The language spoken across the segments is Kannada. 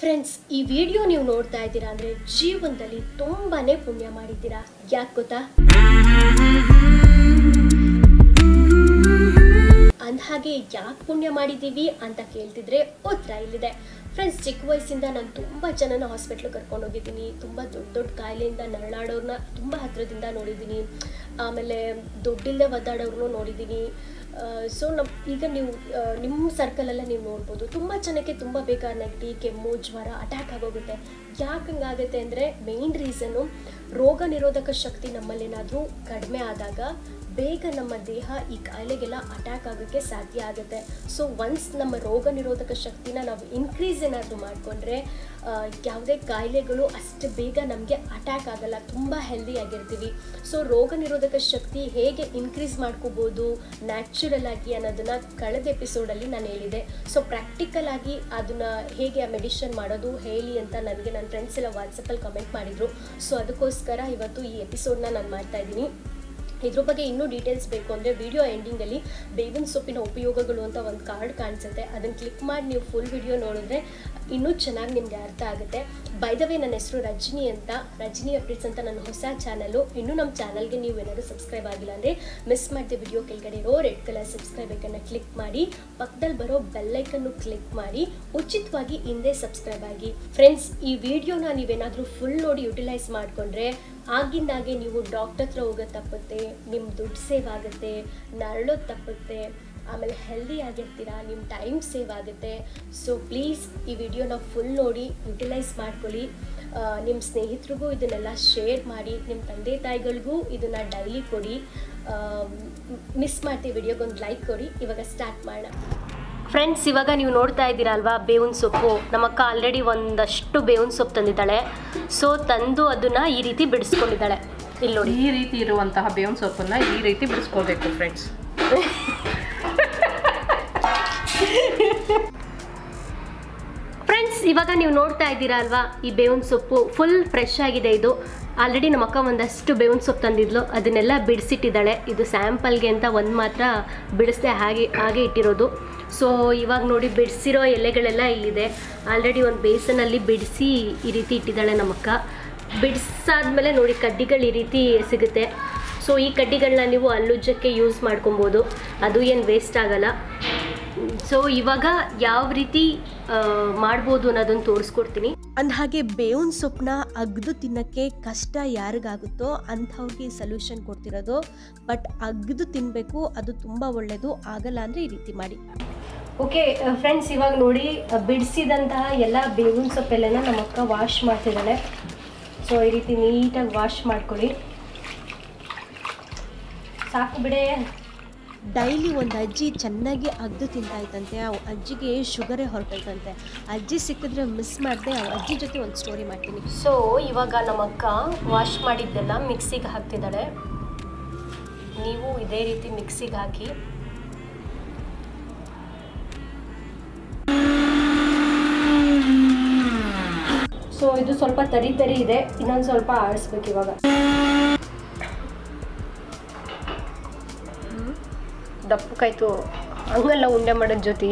ಫ್ರೆಂಡ್ಸ್ ಈ ವಿಡಿಯೋ ನೀವು ನೋಡ್ತಾ ಇದ್ದೀರಾ ಅಂದ್ರೆ ಜೀವನದಲ್ಲಿ ತುಂಬಾನೇ ಪುಣ್ಯ ಮಾಡಿದ್ದೀರಾ. ಯಾಕೆ ಗೊತ್ತಾ? ಅಂದಹಾಗೆ ಯಾಕೆ ಪುಣ್ಯ ಮಾಡಿದ್ದೀವಿ ಅಂತ ಕೇಳ್ತಿದ್ರೆ ಉತ್ತರ ಇಲ್ಲಿದೆ. ಫ್ರೆಂಡ್ಸ್ ಚಿಕ್ಕ ವಯಸ್ಸಿಂದ ನಾನು ತುಂಬ ಜನನ ಹಾಸ್ಪಿಟ್ಲಿಗೆ ಕರ್ಕೊಂಡು ಹೋಗಿದ್ದೀನಿ. ತುಂಬ ದೊಡ್ಡ ದೊಡ್ಡ ಕಾಯಿಲೆಯಿಂದ ನರಳಾಡೋರ್ನ ತುಂಬ ಹತ್ತಿರದಿಂದ ನೋಡಿದ್ದೀನಿ. ಆಮೇಲೆ ದುಡ್ಡಿಲ್ಲದೆ ಒದ್ದಾಡೋರ್ನು ನೋಡಿದ್ದೀನಿ. ಸೊ ನಮ್ಮ ಈಗ ನೀವು ನಿಮ್ಮ ಸರ್ಕಲಲ್ಲೇ ನೀವು ನೋಡ್ಬೋದು. ತುಂಬ ಜನಕ್ಕೆ ತುಂಬ ಬೇಗ ನೆಗಡಿ, ಕೆಮ್ಮು, ಜ್ವರ ಅಟ್ಯಾಕ್ ಆಗೋಗುತ್ತೆ. ಯಾಕೆ ಹಂಗಾಗುತ್ತೆ ಅಂದರೆ ಮೇಯ್ನ್ ರೀಸನ್ನು ರೋಗ ನಿರೋಧಕ ಶಕ್ತಿ ನಮ್ಮಲ್ಲೇನಾದರೂ ಕಡಿಮೆ ಆದಾಗ ಬೇಗ ನಮ್ಮ ದೇಹ ಈ ಕಾಯಿಲೆಗೆಲ್ಲ ಅಟ್ಯಾಕ್ ಆಗೋಕ್ಕೆ ಸಾಧ್ಯ ಆಗುತ್ತೆ. ಸೊ ಒನ್ಸ್ ನಮ್ಮ ರೋಗ ನಿರೋಧಕ ಶಕ್ತಿನ ನಾವು ಇನ್ಕ್ರೀಸ್ ಏನಾದರೂ ಮಾಡಿಕೊಂಡ್ರೆ ಯಾವುದೇ ಕಾಯಿಲೆಗಳು ಅಷ್ಟು ಬೇಗ ನಮಗೆ ಅಟ್ಯಾಕ್ ಆಗಲ್ಲ. ತುಂಬ ಹೆಲ್ದಿ ಆಗಿರ್ತೀವಿ. ಸೊ ರೋಗ ನಿರೋಧಕ ಶಕ್ತಿ ಹೇಗೆ ಇನ್ಕ್ರೀಸ್ ಮಾಡ್ಕೋಬೋದು ನ್ಯಾಚುರಲ್ ಆಗಿ ಅನ್ನೋದನ್ನ ಕಳೆದ ಎಪಿಸೋಡಲ್ಲಿ ನಾನು ಹೇಳಿದೆ. ಸೊ ಪ್ರಾಕ್ಟಿಕಲ್ ಆಗಿ ಅದನ್ನ ಹೇಗೆ ಆ ಮೆಡಿಷನ್ ಮಾಡೋದು ಹೇಳಿ ಅಂತ ನನಗೆ ನನ್ನ ಫ್ರೆಂಡ್ಸ್ ಎಲ್ಲ ವಾಟ್ಸಪ್ಪಲ್ಲಿ ಕಮೆಂಟ್ ಮಾಡಿದರು. ಸೊ ಅದಕ್ಕೋಸ್ಕರ ಇವತ್ತು ಈ ಎಪಿಸೋಡ್ನ ನಾನು ಮಾಡ್ತಾ ಇದ್ದೀನಿ. ಇದ್ರ ಬಗ್ಗೆ ಇನ್ನೂ ಡೀಟೇಲ್ಸ್ ಬೇಕು ಅಂದರೆ ವಿಡಿಯೋ ಎಂಡಿಂಗಲ್ಲಿ ಬೇವಿನ ಸೊಪ್ಪಿನ ಉಪಯೋಗಗಳು ಅಂತ ಒಂದು ಕಾರ್ಡ್ ಕಾಣಿಸುತ್ತೆ. ಅದನ್ನು ಕ್ಲಿಕ್ ಮಾಡಿ ನೀವು ಫುಲ್ ವಿಡಿಯೋ ನೋಡಿದ್ರೆ ಇನ್ನೂ ಚೆನ್ನಾಗಿ ನಿಮಗೆ ಅರ್ಥ ಆಗುತ್ತೆ. ಬೈದವೇ ನನ್ನ ಹೆಸರು ರಜನಿ ಅಂತ. ರಜನಿ ಅಪ್ಡೇಟ್ಸ್ ಅಂತ ನನ್ನ ಹೊಸ ಚಾನಲು ಇನ್ನೂ ನಮ್ಮ ಚಾನಲ್ಗೆ ನೀವು ಏನಾದರೂ ಸಬ್ಸ್ಕ್ರೈಬ್ ಆಗಿಲ್ಲ ಅಂದರೆ ಮಿಸ್ ಮಾಡಿದೆ ವಿಡಿಯೋ ಕೆಳಗಡೆ ಇರೋ ರೆಡ್ ಕಲರ್ ಸಬ್ಸ್ಕ್ರೈಬ್ ಐಕನ್ನ ಕ್ಲಿಕ್ ಮಾಡಿ ಪಕ್ಕದಲ್ಲಿ ಬರೋ ಬೆಲ್ಲೈಕನ್ನು ಕ್ಲಿಕ್ ಮಾಡಿ, ಉಚಿತವಾಗಿ ಹಿಂದೆ ಸಬ್ಸ್ಕ್ರೈಬ್ ಆಗಿ. ಫ್ರೆಂಡ್ಸ್ ಈ ವಿಡಿಯೋನ ನೀವೇನಾದರೂ ಫುಲ್ ನೋಡಿ ಯುಟಿಲೈಸ್ ಮಾಡಿಕೊಂಡ್ರೆ ಆಗಿಂದಾಗೆ ನೀವು ಡಾಕ್ಟರ್ ಹತ್ರ ಹೋಗೋ ತಪ್ಪುತ್ತೆ. ನಿಮ್ಮ ದುಡ್ಡು ಸೇವ್ ಆಗುತ್ತೆ ನರಳು ತಪ್ಪುತ್ತೆ, ಆಮೇಲೆ ಹೆಲ್ದಿ ಆಗಿರ್ತೀರಾ ನಿಮ್ಮ ಟೈಮ್ ಸೇವ್ ಆಗುತ್ತೆ. ಸೊ ಪ್ಲೀಸ್ ಈ ವಿಡಿಯೋನ ಫುಲ್ ನೋಡಿ ಯುಟಿಲೈಸ್ ಮಾಡ್ಕೊಳ್ಳಿ. ನಿಮ್ಮ ಸ್ನೇಹಿತರಿಗೂ ಇದನ್ನೆಲ್ಲ ಶೇರ್ ಮಾಡಿ ನಿಮ್ಮ ತಂದೆ ತಾಯಿಗಳಿಗೂ ಇದನ್ನು ಡೈಲಿ ಕೊಡಿ. ಮಿಸ್ ಮಾಡ್ತೀವಿ ವಿಡಿಯೋಗೊಂದು ಲೈಕ್ ಕೊಡಿ. ಇವಾಗ ಸ್ಟಾರ್ಟ್ ಮಾಡೋಣ. ಫ್ರೆಂಡ್ಸ್ ಇವಾಗ ನೀವು ನೋಡ್ತಾ ಇದ್ದೀರಾ ಅಲ್ವಾ ಬೇವಿನ ಸೊಪ್ಪು. ನಮ್ಮಕ್ಕ ಆಲ್ರೆಡಿ ಒಂದಷ್ಟು ಬೇವಿನ ಸೊಪ್ಪು ತಂದಿದ್ದಾಳೆ. ಸೊ ತಂದು ಅದನ್ನು ಈ ರೀತಿ ಬಿಡಿಸ್ಕೊಂಡಿದ್ದಾಳೆ. ಇಲ್ಲಿ ನೋಡಿ. ಈ ರೀತಿ ಇರುವಂತಹ ಬೇವನ್ ಸೊಪ್ಪನ್ನ ಈ ರೀತಿ ಬಿಡಿಸ್ಕೋಬೇಕು ಫ್ರೆಂಡ್ಸ್ ಫ್ರೆಂಡ್ಸ್ ಇವಾಗ ನೀವು ನೋಡ್ತಾ ಇದ್ದೀರಾ ಅಲ್ವಾ ಈ ಬೇವಿನ ಸೊಪ್ಪು ಫುಲ್ ಫ್ರೆಶ್ ಆಗಿದೆ ಇದು. ಆಲ್ರೆಡಿ ನಮ್ಮ ಅಕ್ಕ ಒಂದಷ್ಟು ಬೇವಿನ ಸೊಪ್ಪು ತಂದಿದ್ಲು. ಅದನ್ನೆಲ್ಲ ಬಿಡಿಸಿಟ್ಟಿದ್ದಾಳೆ. ಇದು ಸ್ಯಾಂಪಲ್ಗೆ ಅಂತ ಒಂದು ಮಾತ್ರ ಬಿಡಿಸ್ದೆ ಹಾಗೆ ಹಾಗೆ ಇಟ್ಟಿರೋದು. ಸೊ ಇವಾಗ ನೋಡಿ ಬಿಡಿಸಿರೋ ಎಲೆಗಳೆಲ್ಲ ಇಲ್ಲಿದೆ ಆಲ್ರೆಡಿ ಒಂದು ಬೇಸನಲ್ಲಿ ಬಿಡಿಸಿ ಈ ರೀತಿ ಇಟ್ಟಿದ್ದಾಳೆ ನಮ್ಮ ಅಕ್ಕ. ಬಿಡಿಸಾದ್ಮೇಲೆ ನೋಡಿ ಕಡ್ಡಿಗಳು ಈ ರೀತಿ ಸಿಗುತ್ತೆ. ಸೊ ಈ ಕಡ್ಡಿಗಳನ್ನ ನೀವು ಅಲ್ಲುಜ್ಜಕ್ಕೆ ಯೂಸ್ ಮಾಡ್ಕೊಬೋದು. ಅದು ಏನು ವೇಸ್ಟ್ ಆಗಲ್ಲ. ಸೊ ಇವಾಗ ಯಾವ ರೀತಿ ಮಾಡ್ಬೋದು ಅನ್ನೋದನ್ನು ತೋರಿಸ್ಕೊಡ್ತೀನಿ. ಅಂದಹಾಗೆ ಬೇವಿನ ಸೊಪ್ಪನ್ನ ಅಗ್ದು ತಿನ್ನಕ್ಕೆ ಕಷ್ಟ ಯಾರಿಗಾಗುತ್ತೋ ಅಂಥವ್ರಿಗೆ ಸೊಲ್ಯೂಷನ್ ಕೊಡ್ತಿರೋದು. ಬಟ್ ಅಗ್ದು ತಿನ್ನಬೇಕು ಅದು ತುಂಬ ಒಳ್ಳೆಯದು ಆಗಲ್ಲ ಅಂದರೆ ಈ ರೀತಿ ಮಾಡಿ. ಓಕೆ ಫ್ರೆಂಡ್ಸ್ ಇವಾಗ ನೋಡಿ ಬಿಡಿಸಿದಂತಹ ಎಲ್ಲ ಬೇವಿನ ಸೊಪ್ಪೆಲ್ಲನ ನಮ್ಮ ಅಕ್ಕ ವಾಶ್ ಮಾಡ್ತಿದ್ದಾಳೆ. ಸೊ ಈ ರೀತಿ ನೀಟಾಗಿ ವಾಶ್ ಮಾಡ್ಕೊಳ್ಳಿ. ಸಾಕು ಬಿಡೆ. ಡೈಲಿ ಒಂದು ಅಜ್ಜಿ ಚೆನ್ನಾಗಿ ಅಗ್ದು ತಿಂತಾಯ್ತಂತೆ ಆ ಅಜ್ಜಿಗೆ ಶುಗರೇ ಹೊರಟೈತಂತೆ. ಅಜ್ಜಿ ಸಿಕ್ಕಿದ್ರೆ ಮಿಸ್ ಮಾಡಿದೆ ಆ ಅಜ್ಜಿ ಜೊತೆ ಒಂದು ಸ್ಟೋರಿ ಮಾಡ್ತೀನಿ. ಸೊ ಇವಾಗ ನಮ್ಮ ಅಕ್ಕ ವಾಶ್ ಮಾಡಿದ್ದೆಲ್ಲ ಮಿಕ್ಸಿಗೆ ಹಾಕ್ತಿದ್ದಾಳೆ. ನೀವು ಇದೇ ರೀತಿ ಮಿಕ್ಸಿಗೆ ಹಾಕಿ. ಸೊ ಇದು ಸ್ವಲ್ಪ ತರಿ ತರಿ ಇದೆ ಇನ್ನೊಂದು ಸ್ವಲ್ಪ ಆಡಿಸ್ಬೇಕು ಇವಾಗ. ದಪ್ಪಕ್ಕಾಯ್ತು ಹಂಗೆಲ್ಲ ಉಂಡೆ ಮಾಡೋದ್ ಜೊತೆ.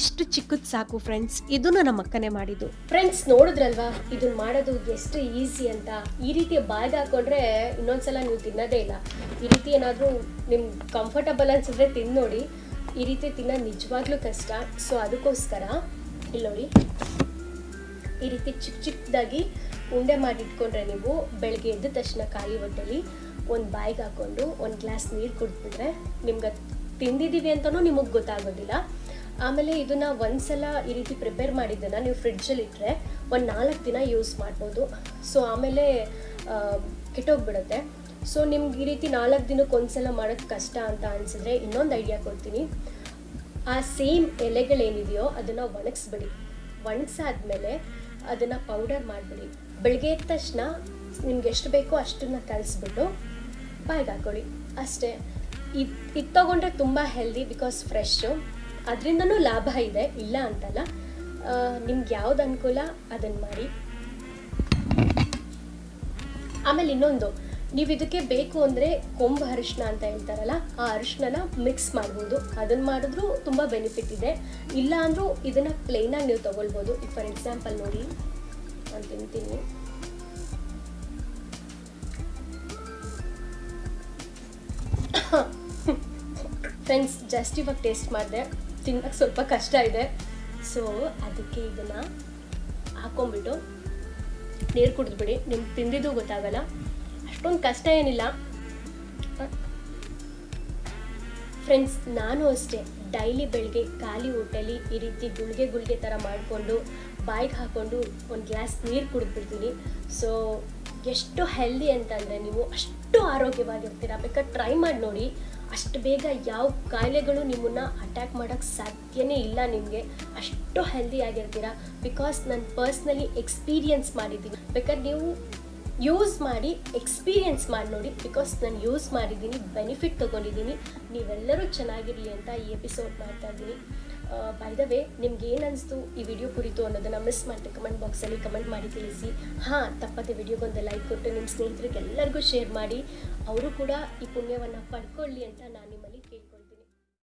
ಇಷ್ಟು ಚಿಕ್ಕದ್ ಸಾಕು ಫ್ರೆಂಡ್ಸ್ ಇದನ್ನು ನಮ್ಮ ಅಕ್ಕನೇ ಮಾಡಿದ್ದು. ಫ್ರೆಂಡ್ಸ್ ನೋಡಿದ್ರಲ್ವಾ? ಇದನ್ನ ಮಾಡೋದು ಎಷ್ಟು ಈಸಿ ಅಂತ. ಈ ರೀತಿ ಬಾಯ್ಗೆ ಹಾಕೊಂಡ್ರೆ ಇನ್ನೊಂದ್ಸಲ ನೀವು ತಿನ್ನೋದೇ ಇಲ್ಲ. ಈ ರೀತಿ ಏನಾದರೂ ನಿಮ್ಗೆ ಕಂಫರ್ಟಬಲ್ ಅನ್ಸಿದ್ರೆ ತಿನ್ನೋಡಿ ನೋಡಿ. ಈ ರೀತಿ ತಿನ್ನ ನಿಜವಾಗ್ಲೂ ಕಷ್ಟ. ಸೊ ಅದಕ್ಕೋಸ್ಕರ, ಇಲ್ಲಿ ನೋಡಿ. ಈ ರೀತಿ ಚಿಕ್ಕ ಚಿಕ್ಕದಾಗಿ ಉಂಡೆ ಮಾಡಿ ಇಟ್ಕೊಂಡ್ರೆ ನೀವು ಬೆಳಗ್ಗೆ ಎದ್ದ ತಕ್ಷಣ ಖಾಲಿ ಹೊಟ್ಟೆಲಿ ಒಂದು ಬಾಯಿಗೆ ಹಾಕೊಂಡು, ಒಂದು ಗ್ಲಾಸ್ ನೀರು ಕುಡಿದ್ಬಿಟ್ರೆ ನಿಮ್ಗೆ ತಿಂದಿದ್ದೀವಿ ಅಂತಲೂ ನಿಮಗೆ ಗೊತ್ತಾಗೋದಿಲ್ಲ. ಆಮೇಲೆ ಇದನ್ನು ಒಂದು ಸಲ ಈ ರೀತಿ ಪ್ರಿಪೇರ್ ಮಾಡಿದ್ದನ್ನು ನೀವು ಫ್ರಿಡ್ಜಲ್ಲಿ ಇಟ್ಟರೆ ಒಂದು ನಾಲ್ಕು ದಿನ ಯೂಸ್ ಮಾಡ್ಬೋದು. ಸೊ ಆಮೇಲೆ ಕೆಟ್ಟೋಗ್ಬಿಡುತ್ತೆ. ಸೊ ನಿಮ್ಗೆ ಈ ರೀತಿ ನಾಲ್ಕು ದಿನಕ್ಕೆ ಒಂದ್ಸಲ ಮಾಡೋದು ಕಷ್ಟ ಅಂತ ಅನಿಸಿದ್ರೆ ಇನ್ನೊಂದು ಐಡಿಯಾ ಕೊಡ್ತೀನಿ. ಆ ಸೇಮ್ ಎಲೆಗಳೇನಿದೆಯೋ ಅದನ್ನು ಒಣಗಿಸ್ಬಿಡಿ. ಒಣಗಿಸಾದ್ಮೇಲೆ ಅದನ್ನು ಪೌಡರ್ ಮಾಡಿಬಿಡಿ. ಬೆಳಗ್ಗೆ ಎದ್ದ ತಕ್ಷಣ ನಿಮ್ಗೆ ಎಷ್ಟು ಬೇಕೋ ಅಷ್ಟನ್ನ ಕಲಿಸ್ಬಿಟ್ಟು ಬಾಯ್ಗೆ ಹಾಕೊಳ್ಳಿ ಅಷ್ಟೇ. ಇದು ಇದು ತೊಗೊಂಡ್ರೆ ತುಂಬ ಹೆಲ್ದಿ ಬಿಕಾಸ್ ಫ್ರೆಶ್ಶು ಅದರಿಂದನೂ ಲಾಭ ಇದೆ. ಇಲ್ಲ ಅಂತಲ್ಲ. ನಿಮ್ಗೆ ಯಾವ್ದು ಅನುಕೂಲ ಅದನ್ನು ಮಾಡಿ. ಆಮೇಲೆ ಇನ್ನೊಂದು. ನೀವು ಇದಕ್ಕೆ ಬೇಕು ಅಂದರೆ ಕೊಂಬು ಅರಿಶಿನ ಅಂತ ಹೇಳ್ತಾರಲ್ಲ, ಆ ಅರಿಶಿನ ಮಿಕ್ಸ್ ಮಾಡ್ಬೋದು. ಅದನ್ನು ಮಾಡಿದ್ರೂ ತುಂಬ ಬೆನಿಫಿಟ್ ಇದೆ. ಇಲ್ಲ ಅಂದರೂ ಇದನ್ನು ಪ್ಲೇನಾಗಿ ನೀವು ತೊಗೊಳ್ಬೋದು. ಈಗ ಫಾರ್ ಎಕ್ಸಾಂಪಲ್ ನೋಡಿ, ನಾನು ತಿಂತೀನಿ. ಫ್ರೆಂಡ್ಸ್ ಜಸ್ಟ್ ಇವಾಗ ಟೇಸ್ಟ್ ಮಾಡಿದೆ. ತಿನ್ನಕ್ಕೆ ಸ್ವಲ್ಪ ಕಷ್ಟ ಇದೆ. ಸೊ ಅದಕ್ಕೆ ಇದನ್ನು ಹಾಕೊಂಡ್ಬಿಟ್ಟು ನೀರು ಕುಡಿದ್ಬಿಡಿ. ನಿಮ್ಗೆ ತಿಂದಿದ್ದು ಗೊತ್ತಾಗಲ್ಲ. ಅಷ್ಟೊಂದು ಕಷ್ಟ ಏನಿಲ್ಲ. ಫ್ರೆಂಡ್ಸ್ ನಾನು ಅಷ್ಟೇ. ಡೈಲಿ ಬೆಳಗ್ಗೆ ಖಾಲಿ ಹೊಟ್ಟೆಲಿ ಈ ರೀತಿ ಗುಳ್ಗೆ ಗುಳ್ಗೆ ಥರ ಮಾಡಿಕೊಂಡು ಬಾಯಿಗೆ ಹಾಕ್ಕೊಂಡು ಒಂದು ಗ್ಲಾಸ್ ನೀರು ಕುಡಿದ್ಬಿಡ್ತೀನಿ. ಸೊ ಎಷ್ಟು ಹೆಲ್ದಿ ಅಂತಂದರೆ ನೀವು ಅಷ್ಟು ಆರೋಗ್ಯವಾಗಿರ್ತೀರ ಬೇಕಾದ್ರೆ ಟ್ರೈ ಮಾಡಿ ನೋಡಿ. ಅಷ್ಟು ಬೇಗ ಯಾವ ಕಾಯಿಲೆಗಳು ನಿಮ್ಮನ್ನು ಅಟ್ಯಾಕ್ ಮಾಡೋಕ್ಕೆ ಸಾಧ್ಯನೇ ಇಲ್ಲ ನಿಮಗೆ. ಅಷ್ಟು ಹೆಲ್ದಿ ಆಗಿರ್ತೀರ ಬಿಕಾಸ್ ನಾನು ಪರ್ಸ್ನಲಿ ಎಕ್ಸ್ಪೀರಿಯನ್ಸ್ ಮಾಡಿದ್ದೀನಿ. ಬೇಕಾದ್ರೆ ನೀವು ಯೂಸ್ ಮಾಡಿ ಎಕ್ಸ್ಪೀರಿಯನ್ಸ್ ಮಾಡಿ ನೋಡಿ ಬಿಕಾಸ್ ನಾನು ಯೂಸ್ ಮಾಡಿದ್ದೀನಿ ಬೆನಿಫಿಟ್ ತೊಗೊಂಡಿದ್ದೀನಿ, ನೀವೆಲ್ಲರೂ ಚೆನ್ನಾಗಿರಲಿ ಅಂತ ಈ ಎಪಿಸೋಡ್ ಮಾಡ್ತಾ ಇದ್ದೀನಿ. ಬೈ ದ ವೇ ನಿಮ್ಗೆ ಏನು ಅನಿಸ್ತು ಈ ವಿಡಿಯೋ ಕುರಿತು ಅನ್ನೋದನ್ನು ಮಿಸ್ ಮಾಡಿದೆ ಕಮೆಂಟ್ ಬಾಕ್ಸಲ್ಲಿ ಕಮೆಂಟ್ ಮಾಡಿ ತಿಳಿಸಿ. ಹಾಂ, ತಪ್ಪದೆ ವಿಡಿಯೋಗೊಂದು ಲೈಕ್ ಕೊಟ್ಟು ನಿಮ್ಮ ಸ್ನೇಹಿತರಿಗೆ ಎಲ್ಲರಿಗೂ ಶೇರ್ ಮಾಡಿ. ಅವರು ಕೂಡ ಈ ಪುಣ್ಯವನ್ನು ಪಡ್ಕೊಳ್ಳಿ ಅಂತ ನಾನು ಕೇಳ್ತೀನಿ